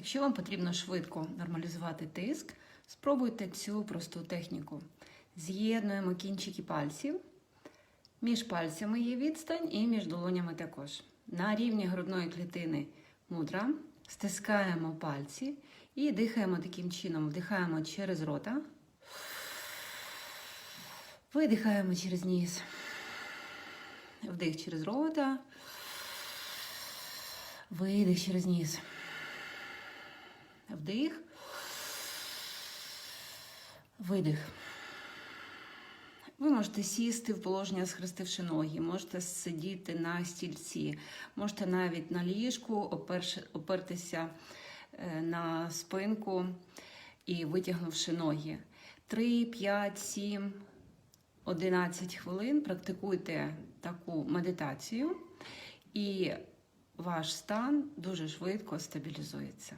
Якщо вам потрібно швидко нормалізувати тиск, спробуйте цю просту техніку. З'єднуємо кінчики пальців. Між пальцями є відстань і між долонями також. На рівні грудної клітини мудра стискаємо пальці і дихаємо таким чином. Вдихаємо через рота, видихаємо через ніс. Вдих через рота, видих через ніс. Вдих, видих. Ви можете сісти в положення, схрестивши ноги, можете сидіти на стільці, можете навіть на ліжку опертися е, на спинку і витягнувши ноги. 3, 5, 7, 11 хвилин практикуйте таку медитацію, і ваш стан дуже швидко стабілізується.